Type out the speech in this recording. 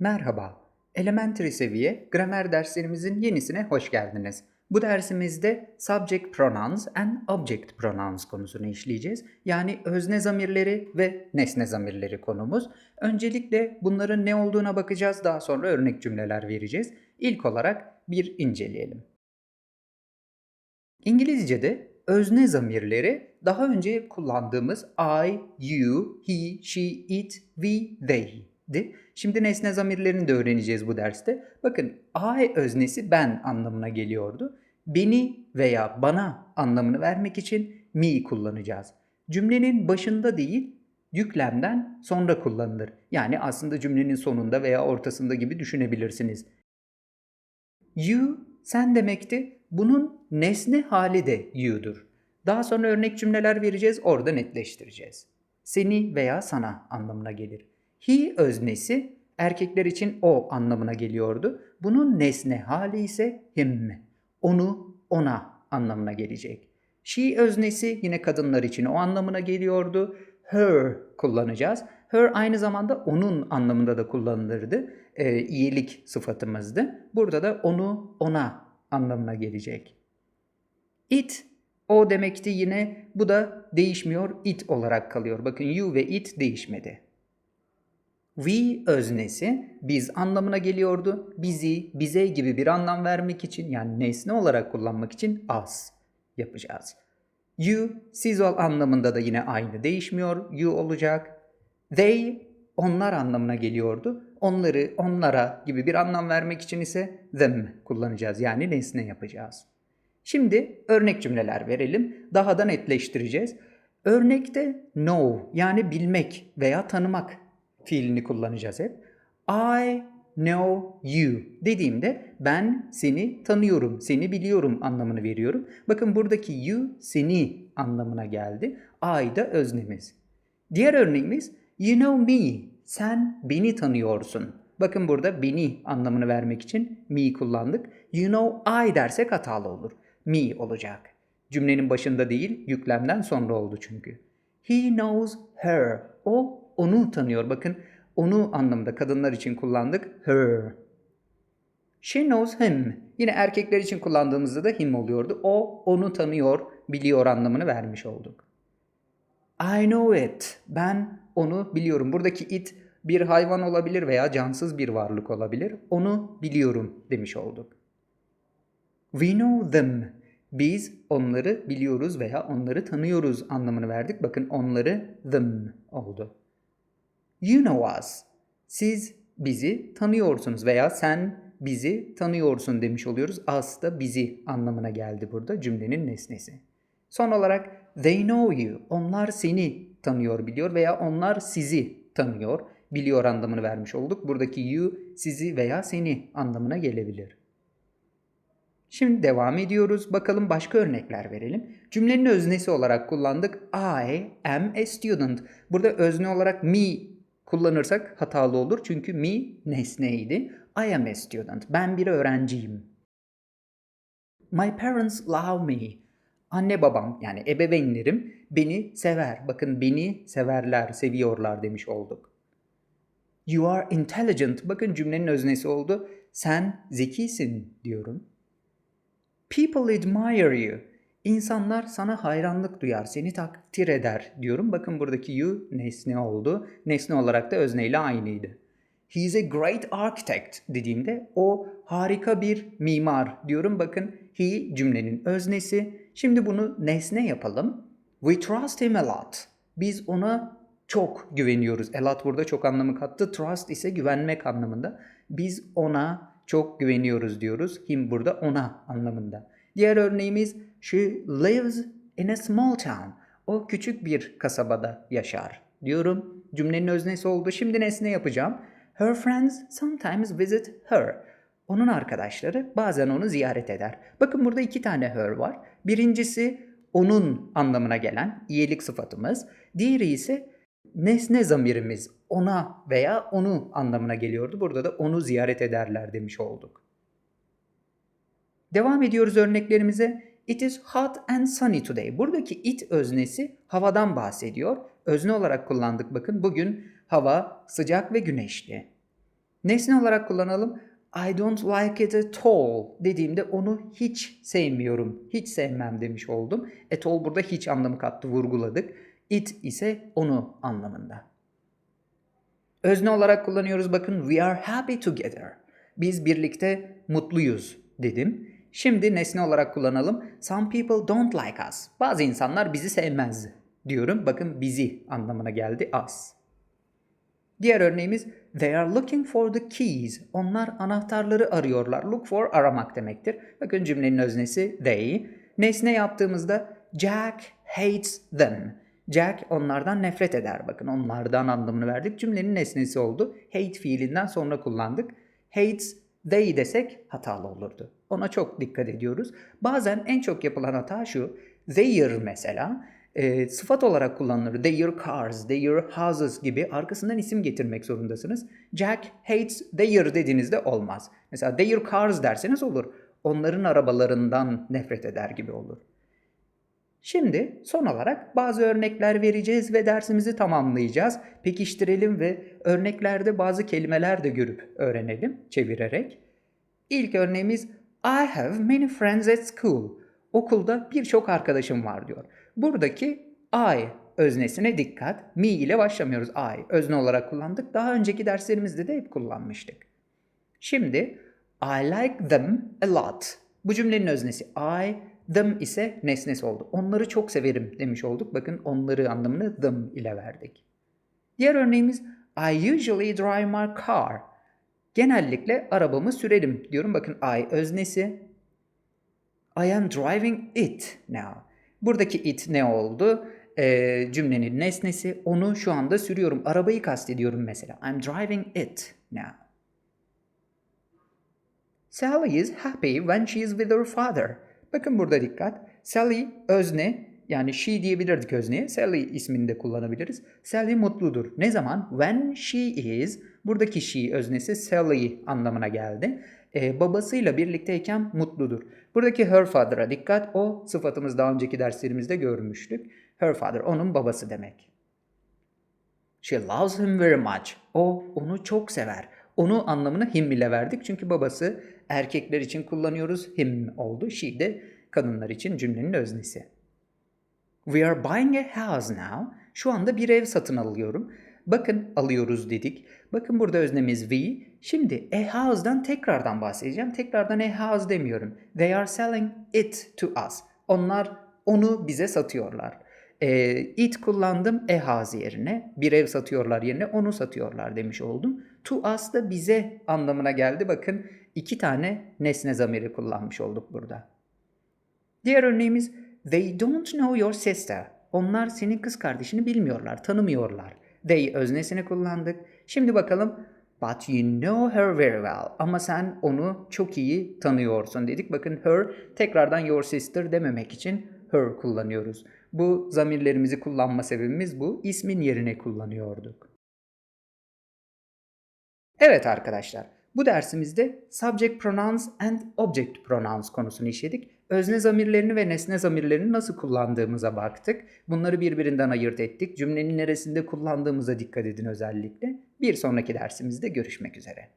Merhaba, elementary seviye gramer derslerimizin yenisine hoş geldiniz. Bu dersimizde subject pronouns and object pronouns konusunu işleyeceğiz. Yani özne zamirleri ve nesne zamirleri konumuz. Öncelikle bunların ne olduğuna bakacağız, daha sonra örnek cümleler vereceğiz. İlk olarak bir inceleyelim. İngilizce'de özne zamirleri daha önce kullandığımız I, you, he, she, it, we, they'di. Şimdi nesne zamirlerini de öğreneceğiz bu derste. Bakın I öznesi ben anlamına geliyordu. Beni veya bana anlamını vermek için me kullanacağız. Cümlenin başında değil, yüklemden sonra kullanılır. Yani aslında cümlenin sonunda veya ortasında gibi düşünebilirsiniz. You sen demekti. Bunun nesne hali de you'dur. Daha sonra örnek cümleler vereceğiz, orada netleştireceğiz. Seni veya sana anlamına gelir. He öznesi erkekler için o anlamına geliyordu. Bunun nesne hali ise him. Onu, ona anlamına gelecek. She öznesi yine kadınlar için o anlamına geliyordu. Her kullanacağız. Her aynı zamanda onun anlamında da kullanılırdı. E, iyilik sıfatımızdı. Burada da onu, ona anlamına gelecek. It o demekti yine bu da değişmiyor it olarak kalıyor. Bakın you ve it değişmedi. We öznesi biz anlamına geliyordu. Bizi, bize gibi bir anlam vermek için yani nesne olarak kullanmak için us yapacağız. You, siz ol anlamında da yine aynı değişmiyor. You olacak. They, onlar anlamına geliyordu. Onları, onlara gibi bir anlam vermek için ise them kullanacağız. Yani nesne yapacağız. Şimdi örnek cümleler verelim. Daha da netleştireceğiz. Örnekte know yani bilmek veya tanımak fiilini kullanacağız hep. I know you dediğimde ben seni tanıyorum, seni biliyorum anlamını veriyorum. Bakın buradaki you seni anlamına geldi. I da öznemiz. Diğer örneğimiz you know me. Sen beni tanıyorsun. Bakın burada beni anlamını vermek için me kullandık. You know I dersek hatalı olur. Me olacak. Cümlenin başında değil, yüklemden sonra oldu çünkü. He knows her. O onu tanıyor. Bakın onu anlamda kadınlar için kullandık. Her. She knows him. Yine erkekler için kullandığımızda da him oluyordu. O onu tanıyor, biliyor anlamını vermiş olduk. I know it. Ben onu biliyorum. Buradaki it bir hayvan olabilir veya cansız bir varlık olabilir. Onu biliyorum demiş olduk. We know them. Biz onları biliyoruz veya onları tanıyoruz anlamını verdik. Bakın onları them oldu. You know us. Siz bizi tanıyorsunuz veya sen bizi tanıyorsun demiş oluyoruz. Us da bizi anlamına geldi burada cümlenin nesnesi. Son olarak they know you. Onlar seni tanıyor, biliyor veya onlar sizi tanıyor, biliyor anlamını vermiş olduk. Buradaki you sizi veya seni anlamına gelebilir. Şimdi devam ediyoruz. Bakalım başka örnekler verelim. Cümlenin öznesi olarak kullandık. I am a student. Burada özne olarak me kullanırsak hatalı olur. Çünkü me nesneydi. I am a student. Ben bir öğrenciyim. My parents love me. Anne babam yani ebeveynlerim beni sever. Bakın beni severler, seviyorlar demiş olduk. You are intelligent. Bakın cümlenin öznesi oldu. Sen zekisin diyorum. People admire you. İnsanlar sana hayranlık duyar, seni takdir eder diyorum. Bakın buradaki you nesne oldu. Nesne olarak da özneyle aynıydı. He is a great architect dediğimde o harika bir mimar diyorum. Bakın he cümlenin öznesi. Şimdi bunu nesne yapalım. We trust him a lot. Biz ona çok güveniyoruz. A lot burada çok anlamı kattı. Trust ise güvenmek anlamında. Biz ona çok güveniyoruz diyoruz. Him burada ona anlamında. Diğer örneğimiz she lives in a small town. O küçük bir kasabada yaşar diyorum. Cümlenin öznesi oldu. Şimdi nesne yapacağım. Her friends sometimes visit her. Onun arkadaşları bazen onu ziyaret eder. Bakın burada iki tane her var. Birincisi onun anlamına gelen iyilik sıfatımız. Diğeri ise nesne zamirimiz ona veya onu anlamına geliyordu. Burada da onu ziyaret ederler demiş olduk. Devam ediyoruz örneklerimize. It is hot and sunny today. Buradaki it öznesi havadan bahsediyor. Özne olarak kullandık bakın. Bugün hava sıcak ve güneşli. Nesne olarak kullanalım. I don't like it at all dediğimde onu hiç sevmiyorum, hiç sevmem demiş oldum. At all burada hiç anlamı kattı, vurguladık. It ise onu anlamında. Özne olarak kullanıyoruz bakın we are happy together. Biz birlikte mutluyuz dedim. Şimdi nesne olarak kullanalım. Some people don't like us. Bazı insanlar bizi sevmez diyorum. Bakın bizi anlamına geldi us. Diğer örneğimiz they are looking for the keys. Onlar anahtarları arıyorlar. Look for aramak demektir. Bakın cümlenin öznesi they. Nesne yaptığımızda Jack hates them. Jack onlardan nefret eder. Bakın onlardan anlamını verdik. Cümlenin nesnesi oldu. Hate fiilinden sonra kullandık. Hates they desek hatalı olurdu. Ona çok dikkat ediyoruz. Bazen en çok yapılan hata şu. Their mesela e, sıfat olarak kullanılır. Their cars, their houses gibi arkasından isim getirmek zorundasınız. Jack hates their dediğinizde olmaz. Mesela their cars derseniz olur. Onların arabalarından nefret eder gibi olur. Şimdi son olarak bazı örnekler vereceğiz ve dersimizi tamamlayacağız. Pekiştirelim ve örneklerde bazı kelimeler de görüp öğrenelim çevirerek. İlk örneğimiz I have many friends at school. Okulda birçok arkadaşım var diyor. Buradaki I öznesine dikkat. Me ile başlamıyoruz. I özne olarak kullandık. Daha önceki derslerimizde de hep kullanmıştık. Şimdi I like them a lot. Bu cümlenin öznesi I, them ise nesnesi oldu. Onları çok severim demiş olduk. Bakın onları anlamını them ile verdik. Diğer örneğimiz I usually drive my car. Genellikle arabamı sürerim diyorum. Bakın I öznesi. I am driving it now. Buradaki it ne oldu? Ee, cümlenin nesnesi. Onu şu anda sürüyorum. Arabayı kastediyorum mesela. I'm driving it now. Sally is happy when she is with her father. Bakın burada dikkat. Sally özne yani she diyebilirdik özneye. Sally ismini de kullanabiliriz. Sally mutludur. Ne zaman? When she is. Buradaki she öznesi Sally anlamına geldi. Ee, babasıyla birlikteyken mutludur. Buradaki her father'a dikkat. O sıfatımız daha önceki derslerimizde görmüştük. Her father onun babası demek. She loves him very much. O onu çok sever. Onu anlamını him ile verdik çünkü babası erkekler için kullanıyoruz him oldu. She de kadınlar için cümlenin öznesi. We are buying a house now. Şu anda bir ev satın alıyorum. Bakın alıyoruz dedik. Bakın burada öznemiz we. Şimdi a house'dan tekrardan bahsedeceğim. Tekrardan a house demiyorum. They are selling it to us. Onlar onu bize satıyorlar. E, it kullandım house yerine. Bir ev satıyorlar yerine onu satıyorlar demiş oldum. To us da bize anlamına geldi. Bakın iki tane nesne zamiri kullanmış olduk burada. Diğer örneğimiz They don't know your sister. Onlar senin kız kardeşini bilmiyorlar, tanımıyorlar. They öznesini kullandık. Şimdi bakalım But you know her very well. Ama sen onu çok iyi tanıyorsun dedik. Bakın her tekrardan your sister dememek için her kullanıyoruz. Bu zamirlerimizi kullanma sebebimiz bu. İsmin yerine kullanıyorduk. Evet arkadaşlar. Bu dersimizde subject pronouns and object pronouns konusunu işledik. Özne zamirlerini ve nesne zamirlerini nasıl kullandığımıza baktık. Bunları birbirinden ayırt ettik. Cümlenin neresinde kullandığımıza dikkat edin özellikle. Bir sonraki dersimizde görüşmek üzere.